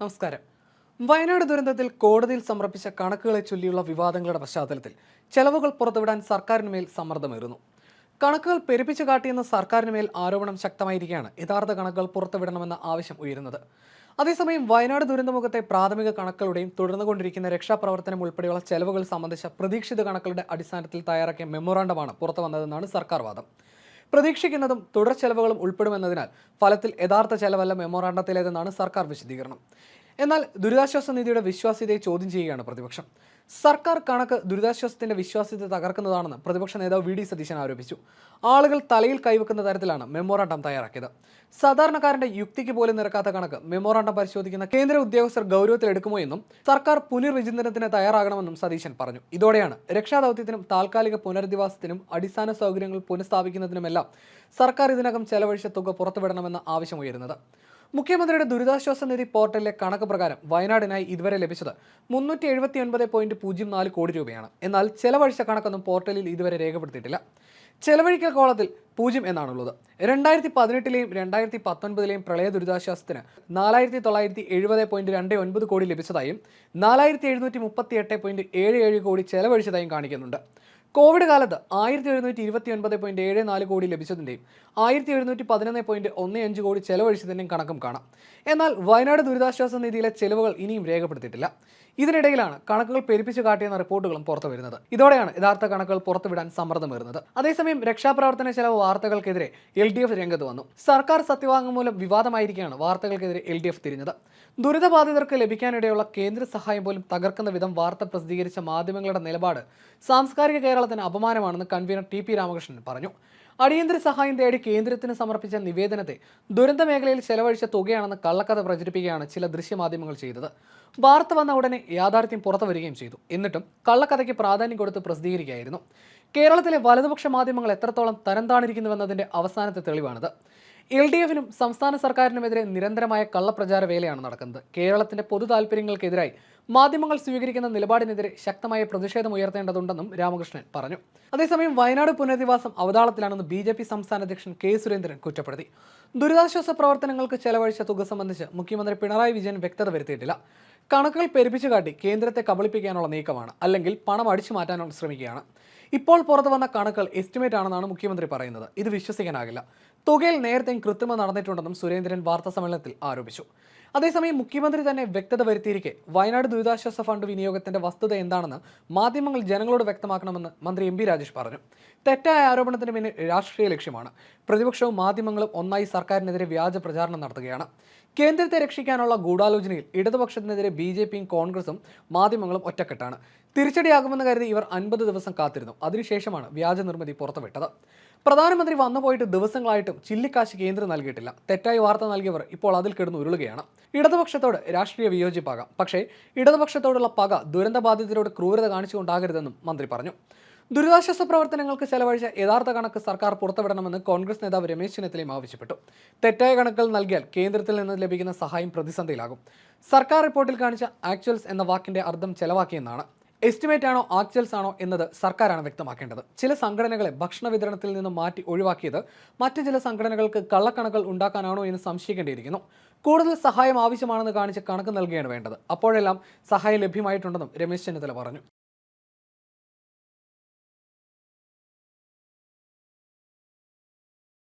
നമസ്കാരം. വയനാട് ദുരന്തത്തിൽ കോടതിയിൽ സമർപ്പിച്ച കണക്കുകളെ ചൊല്ലിയുള്ള വിവാദങ്ങളുടെ പശ്ചാത്തലത്തിൽ ചെലവുകൾ പുറത്തുവിടാൻ സർക്കാരിന് മേൽ സമ്മർദ്ദമേറുന്നു. കണക്കുകൾ പെരുപ്പിച്ചു കാട്ടിയെന്ന സർക്കാരിന് മേൽ ആരോപണം ശക്തമായിരിക്കുകയാണ് യഥാർത്ഥ കണക്കുകൾ പുറത്തുവിടണമെന്ന ആവശ്യം ഉയരുന്നത്. അതേസമയം വയനാട് ദുരന്തമുഖത്തെ പ്രാഥമിക കണക്കുകളുടെയും തുടർന്നുകൊണ്ടിരിക്കുന്ന രക്ഷാപ്രവർത്തനം ഉൾപ്പെടെയുള്ള ചെലവുകൾ സംബന്ധിച്ച പ്രതീക്ഷിത കണക്കുകളുടെ അടിസ്ഥാനത്തിൽ തയ്യാറാക്കിയ മെമ്മോറാണ്ടമാണ് പുറത്തു വന്നതെന്നാണ് സർക്കാർ വാദം. പ്രതീക്ഷിക്കുന്നതും തുടർ ചെലവുകളും ഉൾപ്പെടുമെന്നതിനാൽ ഫലത്തിൽ യഥാർത്ഥ ചെലവല്ല മെമ്മോറാണ്ടത്തിലേതെന്നാണ് സർക്കാർ വിശദീകരണം. എന്നാൽ ദുരിതാശ്വാസ നിധിയുടെ വിശ്വാസ്യതയെ ചോദ്യം ചെയ്യുകയാണ് പ്രതിപക്ഷം. സർക്കാർ കണക്ക് ദുരിതാശ്വാസത്തിന്റെ വിശ്വാസ്യത തകർക്കുന്നതാണെന്ന് പ്രതിപക്ഷ നേതാവ് വി ഡി സതീശൻ ആരോപിച്ചു. ആളുകൾ തലയിൽ കൈവെക്കുന്ന തരത്തിലാണ് മെമ്മോറാണ്ടം തയ്യാറാക്കിയത്. സാധാരണക്കാരന്റെ യുക്തിക്ക് പോലും നിരക്കാത്ത കണക്ക് മെമ്മോറാണ്ടം പരിശോധിക്കുന്ന കേന്ദ്ര ഉദ്യോഗസ്ഥർ ഗൗരവത്തിലെടുക്കുമോ എന്നും സർക്കാർ പുനർവിചിന്തനത്തിന് തയ്യാറാകണമെന്നും സതീശൻ പറഞ്ഞു. ഇതോടെയാണ് രക്ഷാദൌത്യത്തിനും താൽക്കാലിക പുനരധിവാസത്തിനും അടിസ്ഥാന സൗകര്യങ്ങൾ പുനഃസ്ഥാപിക്കുന്നതിനുമെല്ലാം സർക്കാർ ഇതിനകം ചെലവഴിച്ച തുക പുറത്തുവിടണമെന്ന ആവശ്യമുയരുന്നത് മുഖ്യമന്ത്രിയുടെ ദുരിതാശ്വാസ നിധി പോർട്ടലിലെ കണക്ക് പ്രകാരം വയനാടിനായി ഇതുവരെ ലഭിച്ചത് മുന്നൂറ്റി എഴുപത്തി ഒൻപത് പോയിന്റ് പൂജ്യം നാല് കോടി രൂപയാണ്. എന്നാൽ ചെലവഴിച്ച കണക്കൊന്നും പോർട്ടലിൽ ഇതുവരെ രേഖപ്പെടുത്തിയിട്ടില്ല. ചെലവഴിക്കൽ കോളത്തിൽ പൂജ്യം എന്നാണുള്ളത്. രണ്ടായിരത്തി പതിനെട്ടിലെയും രണ്ടായിരത്തി പത്തൊൻപതിലെയും പ്രളയ ദുരിതാശ്വാസത്തിന് നാലായിരത്തി തൊള്ളായിരത്തി എഴുപത് പോയിന്റ് രണ്ട് ഒൻപത് കോടി ലഭിച്ചതായും നാലായിരത്തി എഴുന്നൂറ്റി മുപ്പത്തി എട്ട് പോയിന്റ് ഏഴ് ഏഴ് കോടി ചെലവഴിച്ചതായും കാണിക്കുന്നുണ്ട്. കോവിഡ് കാലത്ത് ആയിരത്തി എഴുന്നൂറ്റി ഇരുപത്തി ഒൻപത് പോയിന്റ് ഏഴ് നാല് കോടി ലഭിച്ചതിന്റെയും ആയിരത്തി എഴുന്നൂറ്റി പതിനൊന്ന് പോയിന്റ് ഒന്ന് അഞ്ച് കോടി ചെലവഴിച്ചതിന്റെയും കണക്കും കാണാം. എന്നാൽ വയനാട് ദുരിതാശ്വാസ നിധിയിലെ ചെലവുകൾ ഇനിയും രേഖപ്പെടുത്തിയിട്ടില്ല. ഇതിനിടയിലാണ് കണക്കുകൾ പെരുപ്പിച്ചു കാട്ടിയെന്ന റിപ്പോർട്ടുകളും പുറത്തു വരുന്നത്. ഇതോടെയാണ് യഥാർത്ഥ കണക്കുകൾ പുറത്തുവിടാൻ സമ്മർദ്ദമേറുന്നത് അതേസമയം രക്ഷാപ്രവർത്തന ചെലവ് വാർത്തകൾക്കെതിരെ എൽ ഡി എഫ് രംഗത്ത് വന്നു. സർക്കാർ സത്യവാങ്മൂലം വിവാദമായിരിക്കാണ് വാർത്തകൾക്കെതിരെ എൽ ഡി എഫ് തിരിഞ്ഞത്. ദുരിതബാധിതർക്ക് ലഭിക്കാനിടയുള്ള കേന്ദ്ര സഹായം പോലും തകർക്കുന്ന വിധം വാർത്ത പ്രസിദ്ധീകരിച്ച മാധ്യമങ്ങളുടെ നിലപാട് സാംസ്കാരിക കേരളത്തിന് അപമാനമാണെന്ന് കൺവീനർ ടി പി രാമകൃഷ്ണൻ പറഞ്ഞു. അടിയന്തര സഹായം തേടി കേന്ദ്രത്തിന് സമർപ്പിച്ച നിവേദനത്തെ ദുരന്ത മേഖലയിൽ ചെലവഴിച്ച തുകയാണെന്ന് കള്ളക്കഥ പ്രചരിപ്പിക്കുകയാണ് ചില ദൃശ്യമാധ്യമങ്ങൾ ചെയ്തത്. വാർത്ത വന്ന ഉടനെ യാഥാർത്ഥ്യം പുറത്തു വരികയും ചെയ്തു. എന്നിട്ടും കള്ളക്കഥയ്ക്ക് പ്രാധാന്യം കൊടുത്ത് പ്രസിദ്ധീകരിക്കുകയായിരുന്നു. കേരളത്തിലെ വലതുപക്ഷ മാധ്യമങ്ങൾ എത്രത്തോളം തരംതാണിരിക്കുന്നുവെന്നതിന്റെ അവസാനത്തെ തെളിവാണിത്. എൽ ഡി എഫിനും സംസ്ഥാന സർക്കാരിനുമെതിരെ നിരന്തരമായ കള്ളപ്രചാര വേലയാണ് നടക്കുന്നത്. കേരളത്തിന്റെ പൊതു താല്പര്യങ്ങൾക്കെതിരായി മാധ്യമങ്ങൾ സ്വീകരിക്കുന്ന നിലപാടിനെതിരെ ശക്തമായ പ്രതിഷേധം ഉയർത്തേണ്ടതുണ്ടെന്നും രാമകൃഷ്ണൻ പറഞ്ഞു. അതേസമയം വയനാട് പുനരധിവാസം അവതാളത്തിലാണെന്ന് ബി ജെ പി സംസ്ഥാന അധ്യക്ഷൻ കെ സുരേന്ദ്രൻ കുറ്റപ്പെടുത്തി. ദുരിതാശ്വാസ പ്രവർത്തനങ്ങൾക്ക് ചെലവഴിച്ച തുക സംബന്ധിച്ച് മുഖ്യമന്ത്രി പിണറായി വിജയൻ വ്യക്തത വരുത്തിയിട്ടില്ല. കണക്കുകൾ പെരുപ്പിച്ചു കാട്ടി കേന്ദ്രത്തെ കബളിപ്പിക്കാനുള്ള നീക്കമാണ് അല്ലെങ്കിൽ പണം അടിച്ചു മാറ്റാനുള്ള ശ്രമിക്കുകയാണ്. ഇപ്പോൾ പുറത്തു വന്ന കണക്കുകൾ എസ്റ്റിമേറ്റ് ആണെന്നാണ് മുഖ്യമന്ത്രി പറയുന്നത്. ഇത് വിശ്വസിക്കാനാകില്ല. തുകയിൽ നേരത്തെയും കൃത്രിമം നടന്നിട്ടുണ്ടെന്നും സുരേന്ദ്രൻ വാർത്താ സമ്മേളനത്തിൽ ആരോപിച്ചു. അതേസമയം മുഖ്യമന്ത്രി തന്നെ വ്യക്തത വരുത്തിയിരിക്കെ. വയനാട് ദുരിതാശ്വാസ ഫണ്ട് വിനിയോഗത്തിന്റെ വസ്തുത എന്താണെന്ന് മാധ്യമങ്ങൾ ജനങ്ങളോട് വ്യക്തമാക്കണമെന്ന് മന്ത്രി എം രാജേഷ് പറഞ്ഞു. തെറ്റായ ആരോപണത്തിന് പിന്നിൽ രാഷ്ട്രീയ ലക്ഷ്യമാണ്. പ്രതിപക്ഷവും മാധ്യമങ്ങളും ഒന്നായി സർക്കാരിനെതിരെ വ്യാജ പ്രചാരണം നടത്തുകയാണ്. കേന്ദ്രത്തെ രക്ഷിക്കാനുള്ള ഗൂഢാലോചനയിൽ ഇടതുപക്ഷത്തിനെതിരെ ബി ജെ പിയും കോൺഗ്രസും മാധ്യമങ്ങളും ഒറ്റക്കെട്ടാണ്. തിരിച്ചടിയാകുമെന്ന് കരുതി ഇവർ അൻപത് ദിവസം കാത്തിരുന്നു. അതിനുശേഷമാണ് വ്യാജ നിർമ്മിതി പുറത്തുവിട്ടത്. പ്രധാനമന്ത്രി വന്നു പോയിട്ട് ദിവസങ്ങളായിട്ടും ചില്ലിക്കാശ് കേന്ദ്രം നൽകിയിട്ടില്ല. തെറ്റായി വാർത്ത നൽകിയവർ ഇപ്പോൾ അതിൽ കിടന്ന് ഉരുളുകയാണ്. ഇടതുപക്ഷത്തോട് രാഷ്ട്രീയ വിയോജിപ്പാകാം. പക്ഷേ ഇടതുപക്ഷത്തോടുള്ള പക ദുരന്തബാധിതരോട് ക്രൂരത കാണിച്ചുകൊണ്ടാകരുതെന്നും മന്ത്രി പറഞ്ഞു. ദുരിതാശ്വാസ പ്രവർത്തനങ്ങൾക്ക് ചെലവഴിച്ച യഥാർത്ഥ കണക്ക് സർക്കാർ പുറത്തുവിടണമെന്ന് കോൺഗ്രസ് നേതാവ് രമേശ് ചെന്നിത്തലയും ആവശ്യപ്പെട്ടു. തെറ്റായ കണക്കുകൾ നൽകിയാൽ കേന്ദ്രത്തിൽ നിന്ന് ലഭിക്കുന്ന സഹായം പ്രതിസന്ധിയിലാകും. സർക്കാർ റിപ്പോർട്ടിൽ കാണിച്ച ആക്ച്വൽസ് എന്ന വാക്കിന്റെ അർത്ഥം ചെലവാക്കിയെന്നാണ്. എസ്റ്റിമേറ്റ് ആണോ ആക്ച്വൽസ് ആണോ എന്നത് സർക്കാരാണ് വ്യക്തമാക്കേണ്ടത്. ചില സംഘടനകളെ ഭക്ഷണ വിതരണത്തിൽ നിന്ന് മാറ്റി ഒഴിവാക്കിയത് മറ്റ് ചില സംഘടനകൾക്ക് കള്ളക്കണക്കുകൾ ഉണ്ടാക്കാനാണോ എന്ന് സംശയിക്കേണ്ടിയിരിക്കുന്നു. കൂടുതൽ സഹായം ആവശ്യമാണെന്ന് കാണിച്ച് കണക്ക് നൽകുകയാണ് വേണ്ടത്. അപ്പോഴെല്ലാം സഹായം ലഭ്യമായിട്ടുണ്ടെന്നും രമേശ് ചെന്നിത്തല പറഞ്ഞു.